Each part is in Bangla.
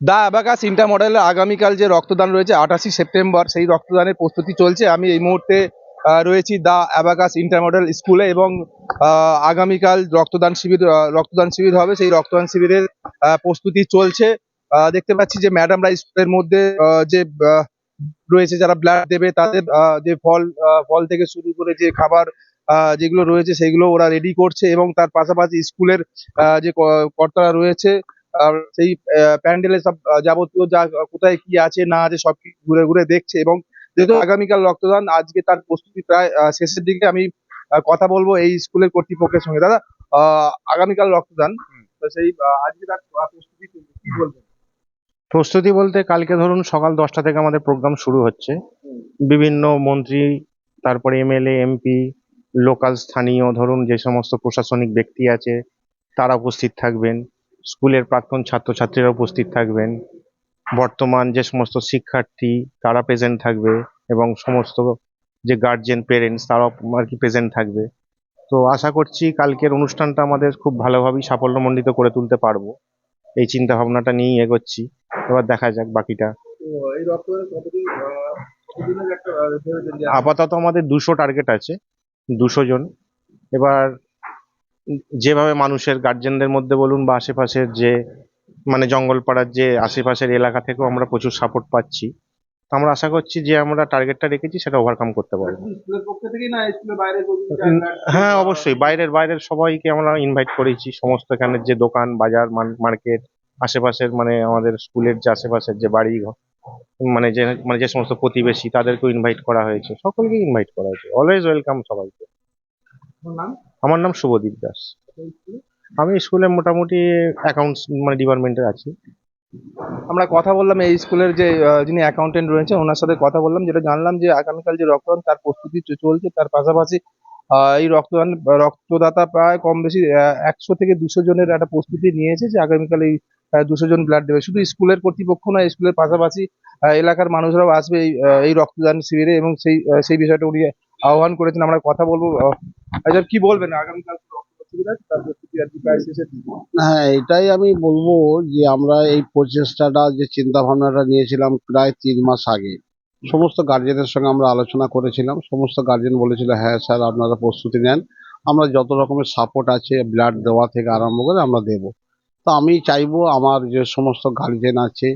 দা অ্যাবাকাস ইন্টার মডেলের আগামীকাল যে রক্তদান রয়েছে আঠাশি সেপ্টেম্বর সেই রক্তদানের প্রস্তুতি চলছে। আমি এই মুহূর্তে রয়েছি দা অ্যাবাকাস ইন্টার মডেল স্কুলে এবং আগামীকাল রক্তদান শিবির রক্তদান শিবির হবে। সেই রক্তদান শিবিরের প্রস্তুতি চলছে। দেখতে পাচ্ছি যে ম্যাডামরা স্কুলের মধ্যে যে রয়েছে যারা ব্লাড দেবে, তাদের যে ফল ফল থেকে শুরু করে যে খাবার যেগুলো রয়েছে, সেগুলো ওরা রেডি করছে এবং তার পাশাপাশি স্কুলের যে কর্তারা রয়েছে আর সেই প্যান্ডেলে সব যাবতীয় যা কোথায় কি আছে না আছে সব কিছু ঘুরে ঘুরে দেখছে এবং যেহেতু আগামীকাল রক্তদান আজকে তার প্রস্তুতি প্রায় শেষের দিকে আমি কথা বলব এই স্কুলের কর্তৃপক্ষের সঙ্গে। দাদা আগামীকাল রক্তদান তো সেই আজকে তার প্রস্তুতি কি বলবেন? প্রস্তুতি বলতে কালকে ধরুন সকাল দশটা থেকে আমাদের প্রোগ্রাম শুরু হচ্ছে। বিভিন্ন মন্ত্রী তারপরে এমএলএ এমপি লোকাল স্থানীয় ধরুন যে সমস্ত প্রশাসনিক ব্যক্তি আছে তারা উপস্থিত থাকবেন। স্কুলের প্রাক্তন ছাত্রছাত্রীরা উপস্থিত থাকবেন। বর্তমান যে সমস্ত শিক্ষার্থী তারা প্রেজেন্ট থাকবে এবং সমস্ত যে গার্জেন পেরেন্টস তারাও আর কি প্রেজেন্ট থাকবে। তো আশা করছি কালকের অনুষ্ঠানটা আমাদের খুব ভালোভাবেই সাফল্যমণ্ডিত করে তুলতে পারব। এই চিন্তা ভাবনাটা নিয়েই এগোচ্ছি। এবার দেখা যাক বাকিটা। আপাতত আমাদের দুশো টার্গেট আছে দুশো জন। এবার যেভাবে মানুষের গার্জেনদের মধ্যে বলুন বা আশেপাশের যে মানে জঙ্গলপাড়ার যে আশেপাশের এলাকা থেকেও আমরা প্রচুর সাপোর্ট পাচ্ছি। তো আমরা আশা করছি যে আমরা টার্গেটটা রেখেছি সেটা ওভারকাম করতে পারব। হ্যাঁ অবশ্যই। বাইরের বাইরের সবাইকে আমরা ইনভাইট করেছি। সমস্ত এখানের যে দোকান বাজার মার্কেট আশেপাশের মানে আমাদের স্কুলের যে আশেপাশের যে বাড়ি মানে যে মানে যে সমস্ত প্রতিবেশী তাদেরকেও ইনভাইট করা হয়েছে। সকলকে ইনভাইট করা হয়েছে। অলওয়েজ ওয়েলকাম সবাইকে। নাম? আমার নাম শুভদীপ দাস। আমি স্কুলে মোটামুটি অ্যাকাউন্টস মানে ডিপার্টমেন্টে আছি। আমরা কথা বললাম এই স্কুলের যে যিনি অ্যাকাউন্টেন্ট রয়েছে ওনার সাথে কথা বললাম, যেটা জানলাম যে আগামীকাল যে রক্তদান, তার প্রস্তুতি চলছে। তার পাশাপাশি এই রক্তদান, রক্তদাতা প্রায় কম বেশি একশো থেকে দুশো জনের একটা প্রস্তুতি নিয়েছে যে আগামীকাল এই দুশো জন ব্লাড দেবে। শুধু স্কুলের কর্তৃপক্ষ নয়, স্কুলের পাশাপাশি এলাকার মানুষরাও আসবে এই রক্তদান শিবিরে এবং সেই সেই বিষয়টা উনি আহ্বান করেছেন। আমরা কথা বলব আচ্ছা কি বলবেন? আগামীকাল। হ্যাঁ এটাই আমি বলব যে আমরা এই প্রচেষ্টাটা, যে চিন্তা ভাবনাটা নিয়েছিলাম প্রায় তিন মাস আগে, সমস্ত গার্জেনের সঙ্গে আমরা আলোচনা করেছিলাম। সমস্ত গার্জেন বলেছিল হ্যাঁ স্যার আপনারা প্রস্তুতি নেন। আমরা যত রকমের সাপোর্ট আছে ব্লাড দেওয়া থেকে আরম্ভ করে আমরা দেব। তো আমি চাইব আমার যে সমস্ত গার্জেন আছে,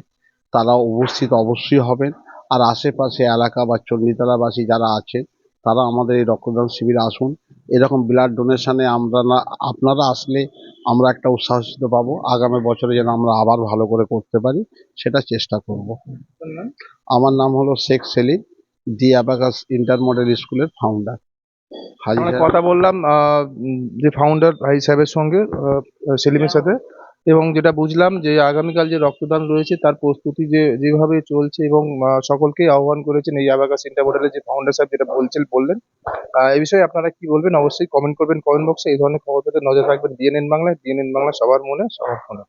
তারা উপস্থিত অবশ্যই হবেন। আর আশেপাশে এলাকা বা চণ্ডীতলাবাসী যারা আছে তারা আমাদের এই রক্তদান শিবিরে আসুন। এরকম ব্লাড ডোনেশানে আমরা না আপনারা আসলে আমরা একটা উৎসাহিত পাবো। আগামী বছরে যেন আমরা আবার ভালো করে করতে পারি সেটা চেষ্টা করব। আমার নাম হলো Sheikh Selim the Abacus inter model স্কুলের ফাউন্ডার কথা বললাম আহ, যে ফাউন্ডার ভাই সাহেবের সঙ্গে সেলিমের সাথে। এবং যেটা বুঝলাম যে আগামীকাল যে রক্তদান রয়েছে, তার প্রস্তুতি যে, যেভাবে চলছে এবং সকলকেই আহ্বান করেছেন এই আবাগা ইন্টার বোর্ডের যে ফাউন্ডার সাহেব যেটা বলছেন, বললেন। এই বিষয়ে আপনারা কি বলবেন? অবশ্যই কমেন্ট করবেন কমেন্ট বক্সে এই ধরনের খবর পেতে নজর রাখবেন ডিএনএন বাংলায়। ডিএনএন বাংলা সবার মনে, সবার ফোনে।